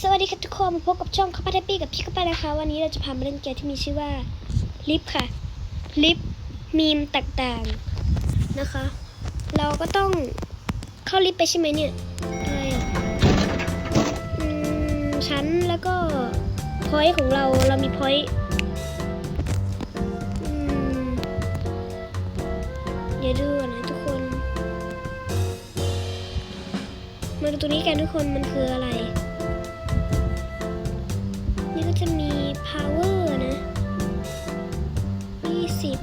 สวัสดีค่ะทุกคนมาพบกับช่องคัพเทปี้กับพี่คัพนะคะ วันนี้เราจะพามาเล่นเกมที่มีชื่อว่าลิฟค่ะลิฟมีมต่างๆนะคะ เราก็ต้องเข้าลิฟไปใช่ไหมเนี่ยอะไรอะอืมชั้นแล้วก็พอยต์ของเราเรามีพอยต์อืมเดี๋ยวดูก่อนนะทุกคน มาดูตัวนี้กันทุกคนมันคืออะไร มี power นะ20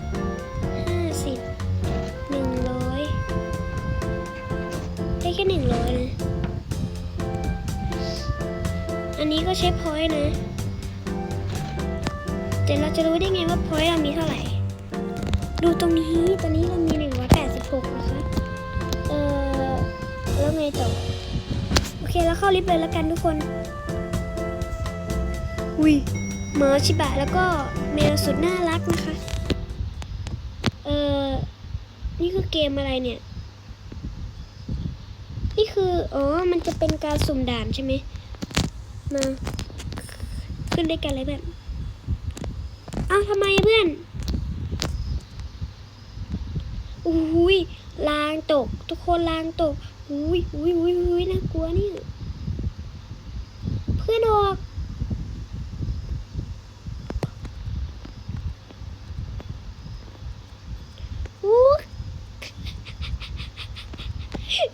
50 100ได้แค่100นะ อันนี้ก็ใช้ point นะ แต่เราจะรู้ได้ไงว่า point เรามีเท่าไหร่ ดูตรงนี้ ตอนนี้เรามี186นะคะ เออแล้วไงต่อ โอเค แล้วเข้าลิฟต์เลยแล้วกันทุกคนอุ้ย หมาชิบะแล้วก็แมวสุดน่ารักนะคะ เออนี่คือเกมอะไรเนี่ย นี่คืออ๋อมันจะเป็นการสุ่มด่านใช่ไหมมาขึ้นด้วยกันเลยแบบอ้าวทำไมเพื่อนอุ้ยลางตก ทุกคนลางตกอุ้ยอุ้ยอุ้ยอุ้ยน่ากลัวนี่เพื่อนออก อู้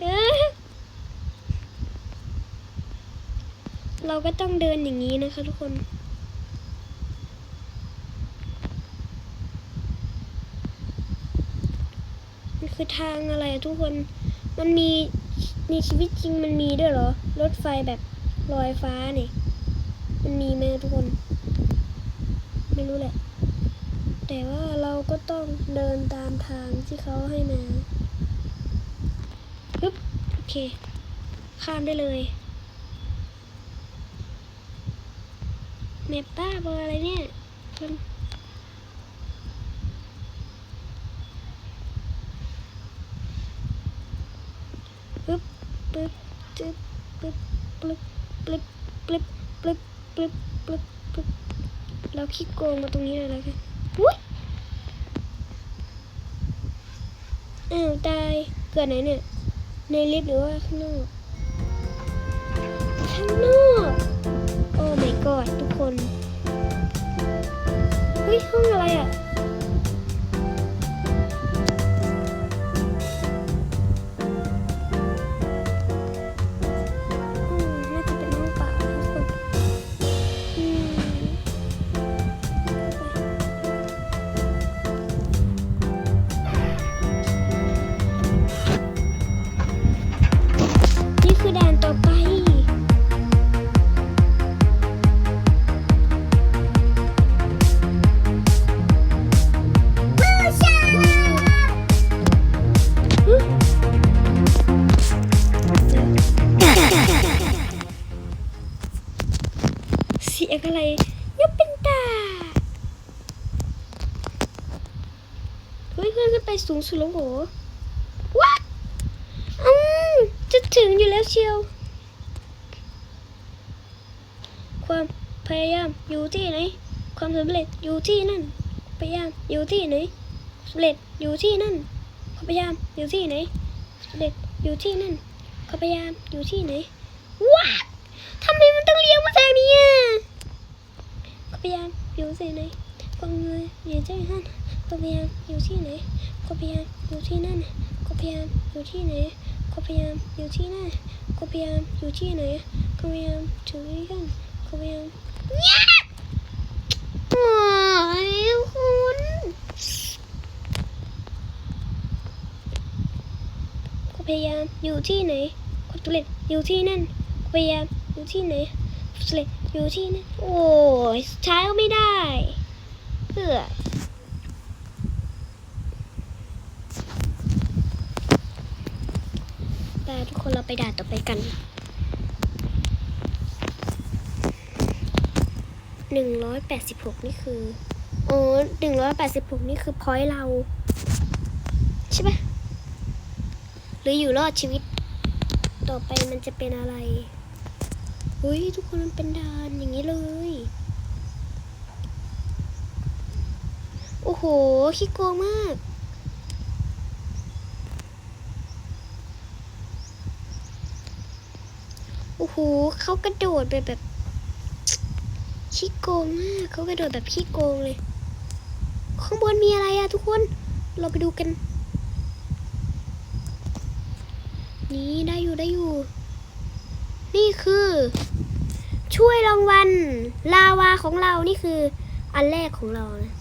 เออ เราก็ต้องเดินอย่างนี้นะคะทุกคนมันคือทางอะไรทุกคน มันมีในชีวิตจริงมันมีด้วยเหรอ รถไฟแบบลอยฟ้าเนี่ย มันมีไหมทุกคน ไม่รู้แหละ แต่ว่าเราก็ต้องเดินตามทางที่เขาให้มาปึ๊บโอเค ข้ามได้เลย แมปป้าเบอร์อะไรเนี่ยคนปึ๊บปึ๊บจึ๊บปึ๊บปึ๊บปึ๊บปึ๊บปึ๊บปึ๊บปึ๊บปึ๊บเราขี้โกงมาตรงนี้เลยแล้วกันอุ้ยอ้าวตายเกิดไหนเนี่ยในลิฟต์หรือว่าข้างนอกข้างนอก my god ทุกคนเฮ้ยห้องอะไรอะ เสียงอะไรยกเป็นตาเฮ้ยเพื่อนขึ้นไปสูงสุดแล้วโหวัดอืมจะถึงอยู่แล้วเชียว ความพยายามอยู่ที่ไหน ความสำเร็จอยู่ที่นั่น พยายามอยู่ที่ไหนสำเร็จอยู่ที่นั่นความพยายามอยู่ที่ไหนสำเร็จอยู่ที่นั่นความพยายามอยู่ที่ไหนว้าทำไมมันต้องเลี้ยงมาทางนี้อะ พยานอยู่ที่ไหนก็เงยอยู่ที่นั่นก็พยานอยู่ที่ไหนก็พยานอยู่ที่นั่นก็พยานอยู่ที่ไหนก็พยานอยู่ที่นั่นก็พยานอยู่ที่ไหนก็พยานถึงกันก็พยานนี่ยโอ้คุณก็พยายามอยู่ที่ไหนก็ตุเล็ดอยู่ที่นั่นก็พยายามอยู่ที่ไหนตุเล็ด อยู่ที่นั่โอ้ยสุดท้ก็ไม่ได้เพื่อแต่ทุกคนเราไปด่าต่อไปกันหนึ่งร้อยแปดสิบหกนี่คือโอ้หนึ่งร้อยแปดสิบหกนี่คือพอยต์เรา ใช่ปะหรืออยู่รอดชีวิต ต่อไปมันจะเป็นอะไร เฮ้ยทุกคนมันเป็นด่านอย่างนี้เลย โอ้โหขี้โกงมาก โอ้โหเขากระโดดไปแบบขี้โกงมากเขากระโดดแบบขี้โกงเลย ข้างบนมีอะไรอะทุกคน เราไปดูกัน นี่ได้อยู่ได้อยู่ นี่คือ ช่วยรางวัลลาวาของเรานี่คือ อันแรกของเรานะ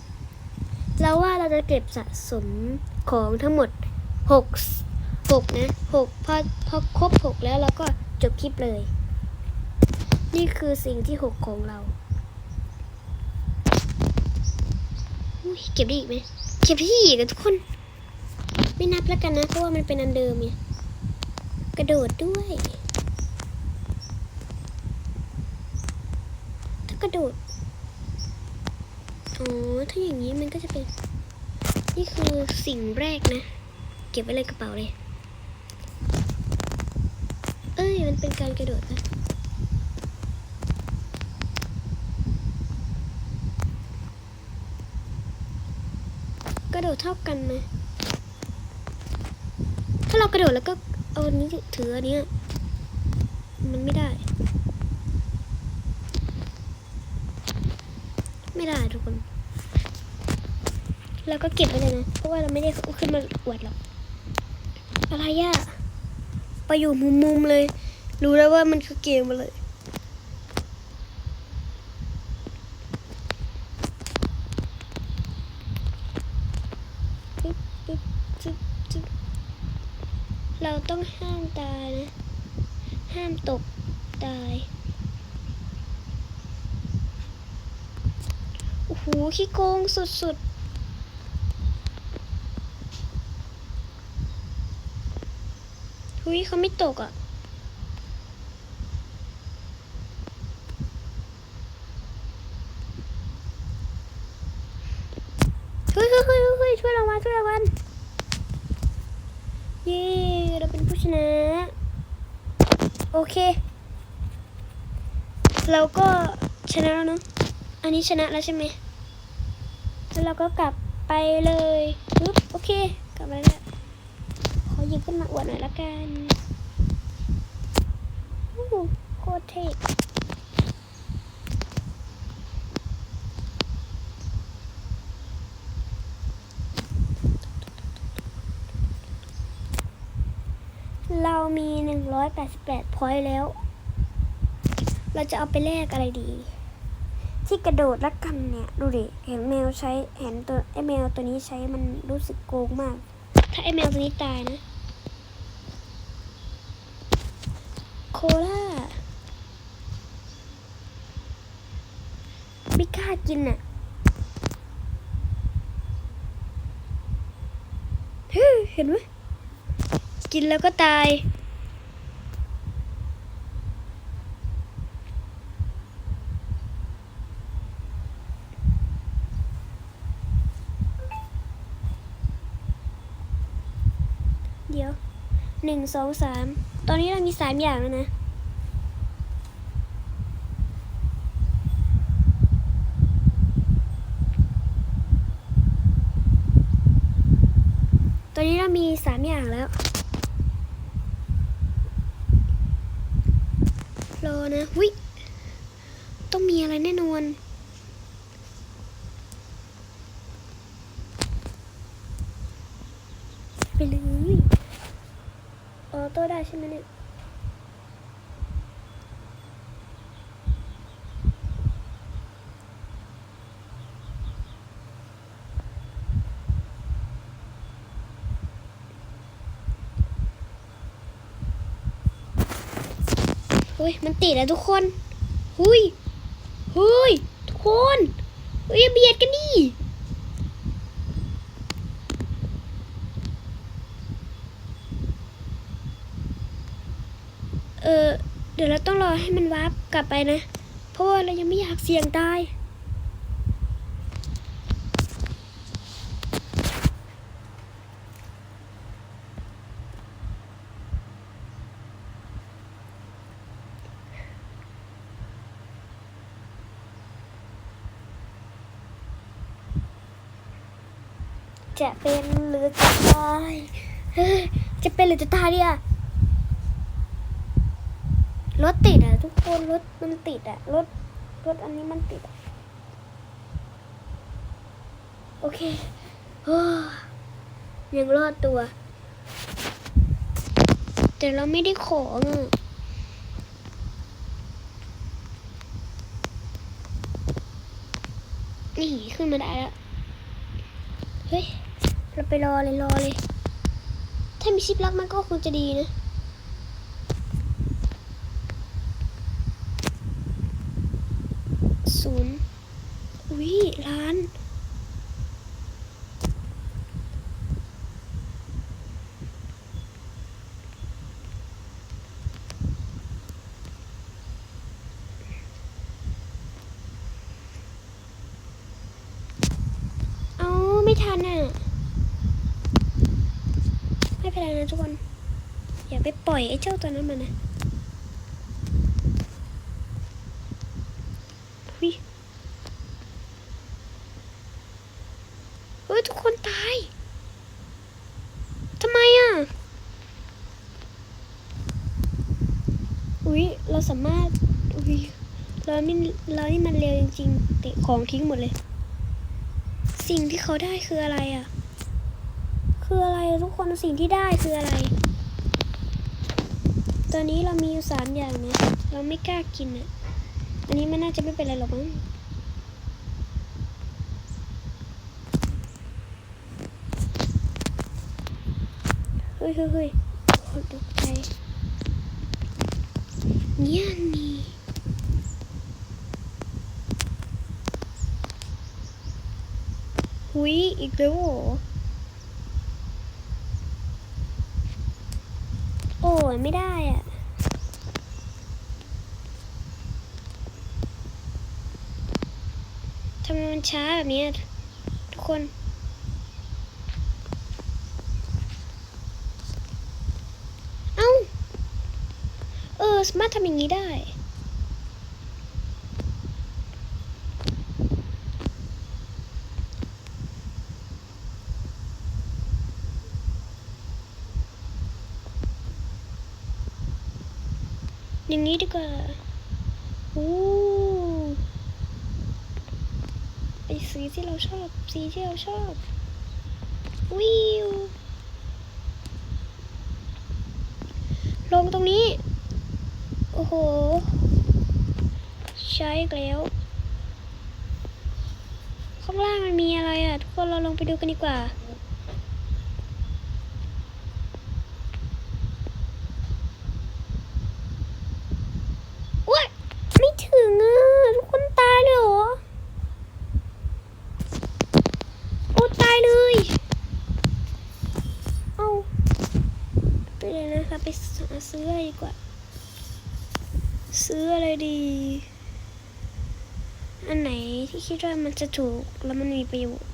เราว่าเราจะเก็บสะสมของทั้งหมดหกหกนะหกพอพอครบหกแล้วเราก็จบคลิปเลย นี่คือสิ่งที่หกของเราเก็บได้อีกไหมเก็บที่อีกอะทุกคน ไม่นับแล้วกันนะเพราะว่ามันเป็นอันเดิมไงกระโดดด้วย ถ้า กระโดดอ๋อถ้าอย่างนี้มันก็จะเป็น นี่คือสิ่งแรกนะ เก็บไว้เลยกระเป๋าเลย เอ้ย มันเป็นการกระโดดนะกระโดดเท่ากันไหมถ้าเรากระโดดแล้วก็เอาอันนี้ถืออันนี้มันไม่ได้ ไม่ได้ทุกคนเราก็เก็บไว้เลยนะ เพราะว่าเราไม่ได้ขึ้นมาอวดหรอก อะไรอะไปอยู่มุมๆเลย รู้แล้วว่ามันคือเกมมาเลย เราต้องห้ามตายนะ ห้ามตกตาย โอ้โหูขี้โกงสุดๆหุยเขาไม่ตกอะเฮ้ยเฮ้ยเฮ้ยเฮ้ยช่วยเรามาช่วยเราวันเย้เราเป็นผู้ชนะ โอเค เราก็ชนะแล้วเนาะอันนี้ชนะแล้วใช่ไหม แล้วเราก็กลับไปเลยปึ๊บโอเค กลับมาแล้วขอยิบขึ้นมาอวดหน่อยละกันโอ้โหโคตรเท่เรามี 188 พอยต์แล้ว เราจะเอาไปแลกอะไรดี ที่กระโดดละกันเนี่ย ดูดิ เห็นแมวใช้เห็นตัวไอแมวตัวนี้ใช้มันรู้สึกโกงมาก ถ้าไอแมวตัวนี้ตายนะ โคล่าไม่กล้ากินอะเฮ้ยเห็นไหมกินแล้วก็ตาย หนึ่งสองสามตอนนี้เรามีสามอย่างแล้วนะ ตอนนี้เรามีสามอย่างแล้ว รอนะวิต้องมีอะไรแน่นอนไปเลย ออโต้ได้ใช่ไหมเนี่ยเฮ้ยมันติดแล้วทุกคน หุยเฮ้ยทุกคนเฮ้ยเบียดกันดิ เดี๋ยวเราต้องรอให้มันวาร์ปกลับไปนะ เพราะว่าเรายังไม่อยากเสี่ยงตาย จะเป็นหรือจะตาย จะเป็นหรือจะตายเนี่ย รถติดอะทุกคนรถมันติดอะรถรถอันนี้มันติดอะโอเคโอยังรอดตัว แต่เราไม่ได้ของอะนี่ขึ้นมาได้แล้ว เฮ้ย เราไปรอเลยรอเลย ถ้ามีชิปลักมันก็คงจะดีนะ ศูนย์อุ้ยล้าน เอา ไม่ทันอะ ไม่เป็นไรนะทุกคน อย่าไปปล่อยไอ้เจ้าตัวนั้นมานะหุยเฮ้ยทุกคนตายทำไมอะ อุ้ยเราสามารถ อุ้ยเรานี่เรานี่มันเร็วจริงๆเตะของทิ้งหมดเลย สิ่งที่เขาได้คืออะไรอะ คืออะไรทุกคนสิ่งที่ได้คืออะไร ตอนนี้เรามีอยู่สามอย่างนะ เราไม่กล้ากินอะ อันนี้มันน่าจะไม่เป็นไรหรอกมั้งเฮ้ยเฮ้ยเฮ้ยตกใจเนี่ยนี่ หุยอีกแล้วเหโอ้ยไม่ได้อะทำไมมันช้าแบบนี้ทุกคน เอ้า เออ สามารถทำอย่างนี้ได้ อย่างนี้ดีกว่าโอ้ไอสีที่เราชอบ สีที่เราชอบ วิว ลงตรงนี้ โอ้โห ใช้แล้ว ข้างล่างมันมีอะไรอะ ทุกคนเราลงไปดูกันดีกว่า ว้ยไม่ถึงอะ ทุกคนตายเลยเหรอ โอ้ตายเลย เอาไปเลยนะคะไปหาซื้ออะไรดี กว่า ซื้ออะไรดี อันไหนที่คิดว่ามันจะถูกแล้วมันมีประโยชน์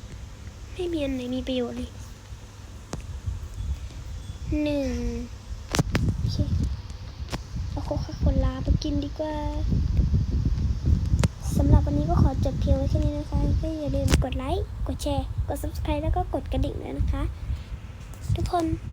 ไม่มีอันไหนมีประโยชน์เลยหนึ่งโอเคเอาโคคาโคลาไปกินดีกว่าสำหรับวันนี้ก็ขอจบเพียงไว้แค่นี้นะคะก็อย่าลืมกดไลค์ กดแชร์ กด subscribe แล้วก็กดกระดิ่งด้วยนะคะ ทุกคน